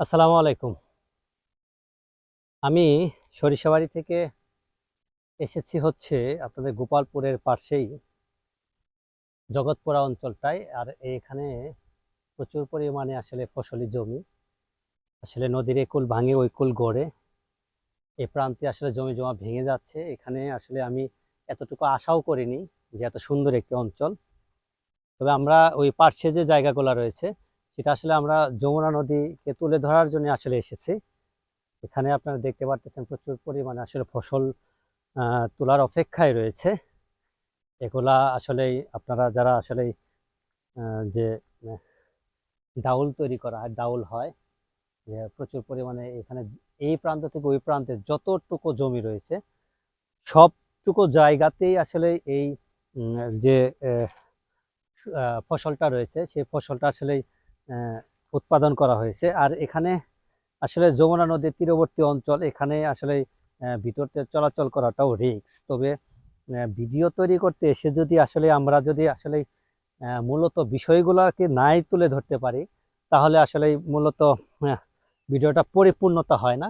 আসসালামু আলাইকুম। আমি সরিষাবাড়ি থেকে এসেছি হচ্ছে আপনাদের গোপালপুরের পাশেই জগৎপুরা অঞ্চলটায়, আর এখানে প্রচুর পরিমাণে আসলে ফসলি জমি। আসলে নদীর একুল ভাঙে, ওই কুল গড়ে। এ প্রান্তে আসলে জমি জমা ভেঙে যাচ্ছে। এখানে আসলে আমি এতটুকু আশাও করিনি যে এত সুন্দর একটি অঞ্চল। তবে আমরা ওই পার্শ্বে যে জায়গাগুলো রয়েছে সেটা আসলে আমরা যমুনা নদীকে তুলে ধরার জন্য আসলে এসেছি। এখানে আপনারা দেখতে পারতেছেন প্রচুর পরিমাণে আসলে ফসল তোলার অপেক্ষায় রয়েছে। এগুলা আসলে আপনারা যারা আসলে যে ডাউল তৈরি করা হয়, ডাউল হয় যে প্রচুর পরিমাণে এখানে এই প্রান্ত থেকে ওই প্রান্তে যতটুকু জমি রয়েছে, সবটুকু জায়গাতেই আসলে এই যে ফসলটা রয়েছে, সেই ফসলটা আসলে উৎপাদন করা হয়েছে। আর এখানে আসলে যমুনা নদীর তীরবর্তী অঞ্চল, এখানে আসলে ভিতরতে চলাচল করাটাও রিস্ক। তবে ভিডিও তৈরি করতে এসে যদি আসলে আমরা যদি আসলে মূলত বিষয়গুলোকে নাই তুলে ধরতে পারি, তাহলে আসলে মূলত ভিডিওটা পরিপূর্ণতা হয় না।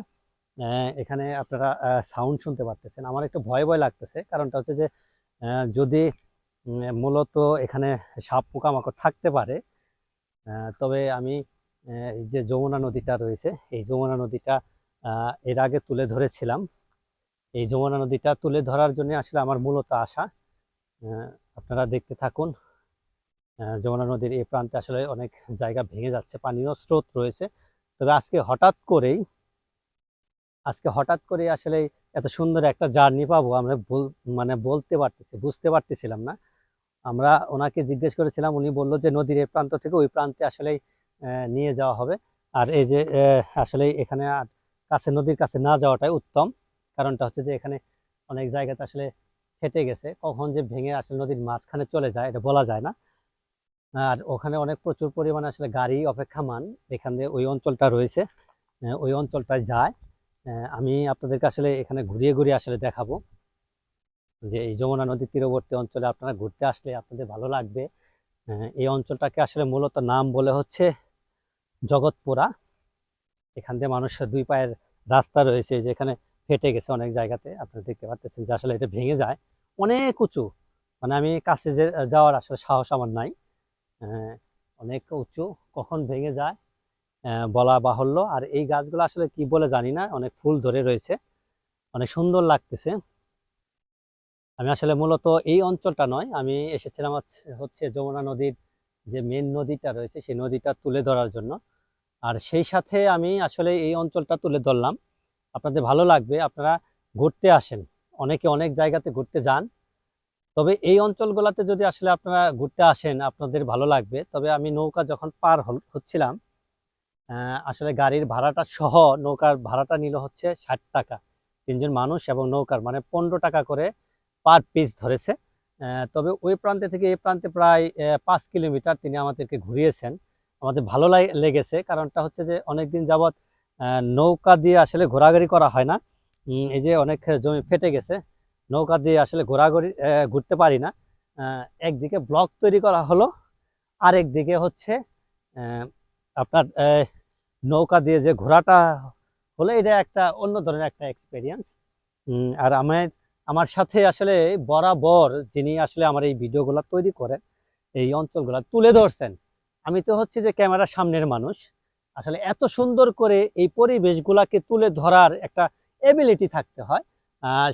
এখানে আপনারা সাউন্ড শুনতে পারতেছেন। আমার একটু ভয় ভয় লাগতেছে। কারণটা হচ্ছে যে যদি মূলত এখানে সাপ পোকামাকড় থাকতে পারে তবে আমি যে যমুনা নদীটা রয়েছে, এই যমুনা নদীটা এর আগে তুলে ধরেছিলাম। এই যমুনা নদীটা তুলে ধরার জন্য আসলে আমার মূলত আশা আপনারা দেখতে থাকুন। যমুনা নদীর এই প্রান্তে আসলে অনেক জায়গা ভেঙে যাচ্ছে, পানীয় স্রোত রয়েছে। তবে আজকে হঠাৎ করেই, আজকে হঠাৎ করে আসলে এত সুন্দর একটা জার্নি পাবো, আমরা মানে বলতে পারতেছি, বুঝতে পারতেছিলাম না। আমরা ওনাকে জিজ্ঞেস করেছিলাম, উনি বলল যে নদীর এই প্রান্ত থেকে ওই প্রান্তে আসলে নিয়ে যাওয়া হবে। আর এই যে আসলে এখানে আর কাছে, নদীর কাছে না যাওয়াটাই উত্তম। কারণটা হচ্ছে যে এখানে অনেক জায়গাতে আসলে ফেটে গেছে। কখন যে ভেঙে আসলে নদীর মাঝখানে চলে যায়, এটা বলা যায় না। আর ওখানে অনেক প্রচুর পরিমাণে আসলে গাড়ি অপেক্ষামান। এখানে ওই অঞ্চলটা রয়েছে ওই অঞ্চলটায় যায়। আমি আপনাদেরকে আসলে এখানে ঘুরিয়ে ঘুরিয়ে আসলে দেখাবো। যে এই যমুনা নদীর তীরবর্তী অঞ্চলে আপনারা ঘুরতে আসলে আপনাদের ভালো লাগবে। আহ, এই অঞ্চলটাকে আসলে মূলত নাম বলে হচ্ছে জগৎপুরা। এখান দিয়ে মানুষের দুই পায়ের রাস্তা রয়েছে এই যে এখানে ফেটে গেছে অনেক জায়গাতে। আপনারা দেখতে পাচ্ছেন যে আসলে এটা ভেঙে যায়। অনেক উঁচু। মানে আমি কাছে যে যাওয়ার আসলে সাহস আমার নাই। আহ, অনেক উঁচু। কখন ভেঙে যায় আহ, বলা বাহুল্য। আর এই গাছগুলো আসলে কি বলে জানি না। অনেক ফুল ধরে রয়েছে। অনেক সুন্দর লাগতেছে। আমি আসলে মূলত এই অঞ্চলটা নয়, আমি এসেছিলাম হচ্ছে- যমুনা নদীর যে মেন নদীটা রয়েছে, সেই নদীটা তুলে ধরার জন্য। আর সেই সাথে আমি আসলে এই অঞ্চলটা তুলে ধরলাম। আপনাদের ভালো লাগবে, আপনারা ঘুরতে আসেন। অনেকে অনেক জায়গাতে ঘুরতে যান। তবে এই অঞ্চলগুলোতে যদি আসলে আপনারা ঘুরতে আসেন, আপনাদের ভালো লাগবে। তবে আমি নৌকা যখন পার হচ্ছিলাম আসলে গাড়ির ভাড়াটা সহ নৌকার ভাড়াটা নিল হচ্ছে ষাট টাকা। তিনজন মানুষ এবং নৌকার মানে পনেরো টাকা করে পার পিস ধরেছে। তবে ওই প্রান্তে থেকে এই প্রান্তে প্রায় পাঁচ কিলোমিটার তিনি আমাদেরকে ঘুরিয়েছেন। আমাদের ভালো লাগ- লেগেছে। কারণটা হচ্ছে যে অনেক দিন যাবৎ নৌকা দিয়ে আসলে ঘোরাঘুরি করা হয় না। এই যে অনেক জমি ফেটে গেছে, নৌকা দিয়ে আসলে ঘোরাঘুরি ঘুরতে পারি না। একদিকে ব্লক তৈরি করা হলো আর একদিকে হচ্ছে আপনার নৌকা দিয়ে যে ঘোরাটা হলো, এটা একটা অন্য ধরনের একটা এক্সপিরিয়েন্স আর আমার আমার সাথে আসলে বরাবর যিনি আসলে আমার এই ভিডিওগুলো তৈরি করেন, এই অঞ্চলগুলো তুলে ধরছেন। আমি তো হচ্ছে যে ক্যামেরার সামনের মানুষ। আসলে এত সুন্দর করে এই পরিবেশগুলাকে তুলে ধরার একটা এবিলিটি থাকতে হয়।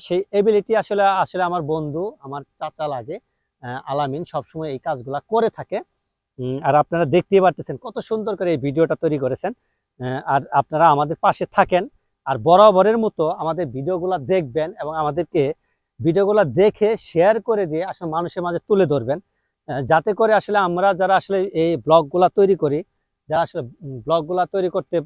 সেই এবিলিটি আসলে আসলে আমার বন্ধু, আমার চাচা লাগে। আলামিন সবসময় এই কাজগুলা করে থাকে। আর আপনারা দেখতেই পারতেছেন কত সুন্দর করে এই ভিডিওটা তৈরি করেছেন। আর আপনারা আমাদের পাশে থাকেন। আর বরাবরের মতো আমাদের ভিডিওগুলো দেখবেন এবং আমাদেরকে ভিডিওগুলো দেখে শেয়ার করে দিয়ে আসলে মানুষের মাঝে তুলে ধরবেন। যাতে করে আসলে আমরা যারা আসলে এই ব্লগগুলা তৈরি করি, যারা আসলে ব্লগগুলা তৈরি করতে